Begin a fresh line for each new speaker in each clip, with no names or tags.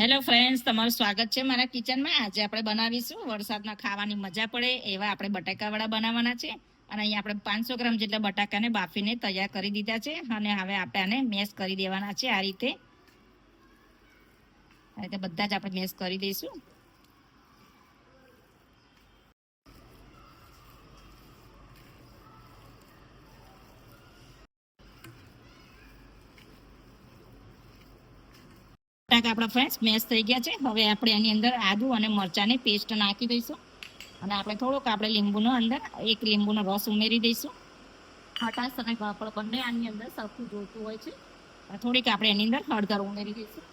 Hello friends તમારું સ્વાગત છે મારા કિચનમાં. આજે આપણે બનાવીશું વરસાદમાં ખાવાની મજા પડે એવા આપણે બટાકાવાળા બનાવવાના છે. અને અહીંયા આપણે પાંચસો ગ્રામ જેટલા બટાકાને બાફીને તૈયાર કરી દીધા છે. અને હવે આપણે આને મેશ કરી દેવાના છે આ રીતે. આ રીતે બધા જ આપણે મેશ કરી દઈશું. બટાકા આપણા ફ્રેન્ડ્સ મેશ થઈ ગયા છે. હવે આપણે એની અંદર આદુ અને મરચાંની પેસ્ટ નાખી દઈશું. અને આપણે થોડોક આપણે લીંબુનો અંદર એક લીંબુનો રસ ઉમેરી દઈશું. ખટાશ અને પાપડ બંને આની અંદર સરખું જોઈતું હોય છે. થોડીક આપણે એની અંદર હળદર ઉમેરી દઈશું.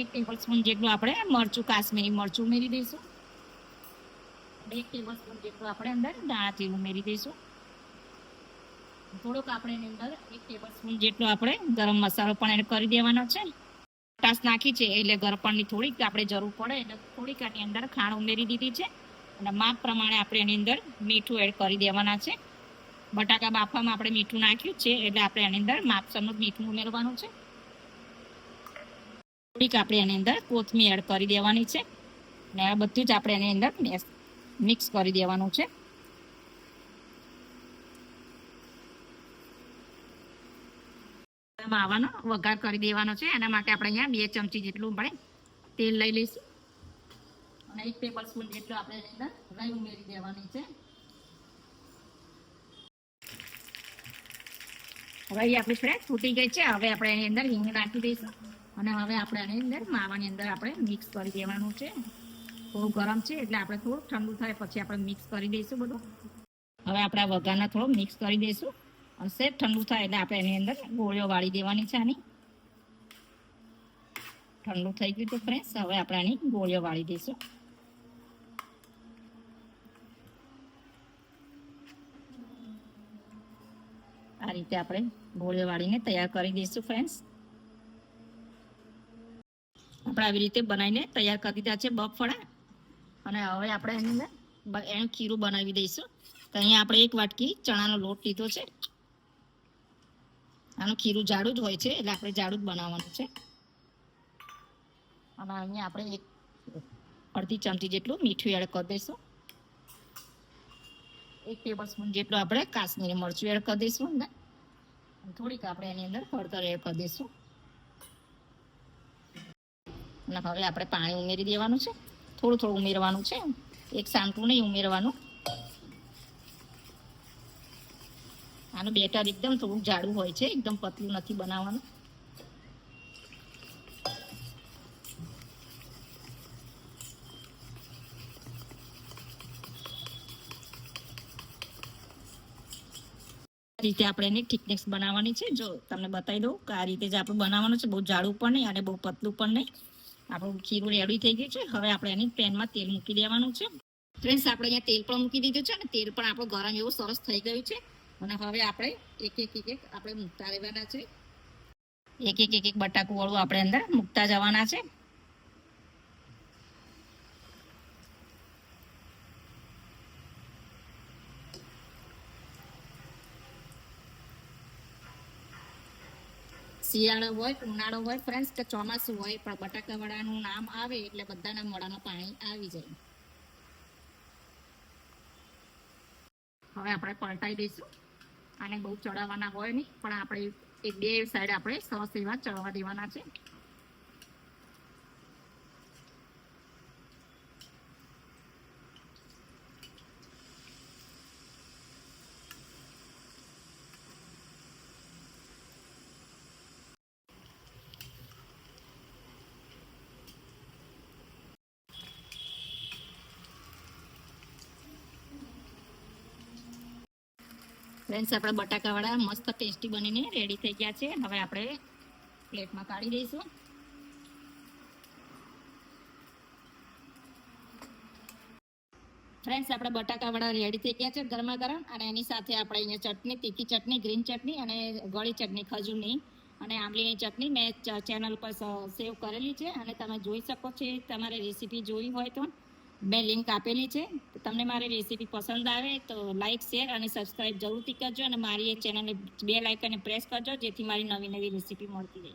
એક ટેબલ સ્પૂન જેટલું આપણે મરચું, કાશ્મીરી મરચું ઉમેરી દઈશું. એક ટેબલ સ્પૂન જેટલું આપણે અંદર દાણાથી ઉમેરી દઈશું. થોડોક આપણે એની અંદર એક ટેબલ સ્પૂન જેટલો આપણે ગરમ મસાલો પણ એડ કરી દેવાનો છે. ખટાશ નાખી છે, એટલે ગરપણની થોડીક આપણે જરૂર પડે, એટલે થોડીક આની અંદર ખાણ ઉમેરી દીધી છે. અને માપ પ્રમાણે આપણે એની અંદર મીઠું એડ કરી દેવાના છે. બટાકા બાફવામાં આપણે મીઠું નાખ્યું છે, એટલે આપણે એની અંદર માપસરનું મીઠું ઉમેરવાનું છે. થોડીક આપણે એની અંદર કોથમીર એડ કરી દેવાની છે. અને આ બધું જ આપણે એની અંદર મિક્સ કરી દેવાનું છે. માવાનો વઘાર કરી દેવાનો છે. એના માટે આપણે અહીંયા બે ચમચી જેટલું પડે તેલ લઈ લઈશું. અને એક ટેબલ સ્પૂન જેટલું આપણે અંદર રાઈ ઉમેરી દેવાની છે. રાઈ આપણી ફ્રેશ ફૂટી ગઈ છે. હવે આપણે એની અંદર હિંગ નાખી દઈશું. અને હવે આપણે એની અંદર માવાની અંદર આપણે મિક્સ કરી દેવાનું છે. થોડું ગરમ છે એટલે આપણે થોડું ઠંડુ થાય પછી આપણે મિક્સ કરી દઈશું બધું. હવે આપણે વઘારને થોડું મિક્સ કરી દઈશું. અને સેજ ઠંડુ થાય એટલે આપણે એની અંદર ગોળીઓ વાળી દેવાની છે આની. ઠંડુ થઈ ગયું તો ફ્રેન્ડ્સ, હવે આપણે આની ગોળીઓ વાળી દઈશું. આ રીતે આપણે ગોળીઓ વાળીને તૈયાર કરી દઈશું ફ્રેન્ડ્સ. આપણે આવી રીતે બનાવીને તૈયાર કરી દીધા છે બફળા અને હવે આપણે એની અંદર એનું ખીરું બનાવી દઈશું. તો અહીંયા આપણે એક વાટકી ચણાનો લોટ લીધો છે. આનું ખીરું જાડું જ હોય છે, એટલે આપણે જાડું જ બનાવવાનું છે. અને અહીંયા આપણે એક અડધી ચમચી જેટલું મીઠું એડ કરી દઈશું. એક ટેબલ સ્પૂન જેટલું આપણે કાશ્મીરી મરચું એડ કરી દઈશું ને થોડીક આપણે એની અંદર હળદર એડ કરી દઈશું. અને હવે આપણે પાણી ઉમેરી દેવાનું છે. થોડું થોડું ઉમેરવાનું છે. એક સાંટું નહીં ઉમેરવાનું. આનું બેટર એકદમ થોડુંક જાડું હોય છે, એકદમ પતલું નથી બનાવવાનું. રીતે આપણે એની થિકનેસ બનાવવાની છે. જો તમને બતાવી દઉં કે આ રીતે જે આપણે બનાવવાનું છે, બહુ જાડું પણ નહીં અને બહુ પતલું પણ નહીં. આપણું ખીરું રેડી થઈ ગયું છે. હવે આપણે એની પેનમાં તેલ મૂકી દેવાનું છે. ફ્રેન્ડ્સ આપણે અહીંયા તેલ પણ મૂકી દીધું છે અને તેલ પણ આપણું ગરમ એવું સરસ થઈ ગયું છે. અને હવે આપણે એક એક એક એક આપણે મૂકતા રહેવાના છે. એક એક એક એક બટાકું વાળું આપણે અંદર મૂકતા જવાના છે. શિયાળો હોય ઉનાળો હોય ફ્રેન્ડ્સ કે ચોમાસું હોય પણ બટાકા વડાનું નામ આવે એટલે બધાના મોઢામાં પાણી આવી જાય. હવે આપણે પલટાઈ દઈશું. આને બહુ ચડાવવાના હોય નહીં. પણ આપણે એક બે સાઈડ આપણે સરસ એવા ચડવા દેવાના છે. ફ્રેન્ડ્સ આપણા બટાકાવાળા મસ્ત ટેસ્ટી બનીને રેડી થઈ ગયા છે. હવે આપણે પ્લેટમાં કાઢી દઈશું. ફ્રેન્ડ્સ આપણા બટાકાવાળા રેડી થઈ ગયા છે ગરમા ગરમ અને એની સાથે આપણે અહીંયા ચટણી, તીખી ચટણી ગ્રીન ચટણી અને ગળી ચટણી, ખજૂરની અને આંબલીની ચટણી મેં ચેનલ પર સેવ કરેલી છે. અને તમે જોઈ શકો છો તમારે રેસીપી જોઈ હોય તો. મેં લિંક આપેલી છે. તમને મારી રેસીપી પસંદ આવે તો લાઇક શેર અને સબસ્ક્રાઈબ જરૂરથી કરજો અને મારી એ ચેનલને બે લાઇકને પ્રેસ કરજો જેથી મારી નવી નવી રેસીપી મળતી રહે.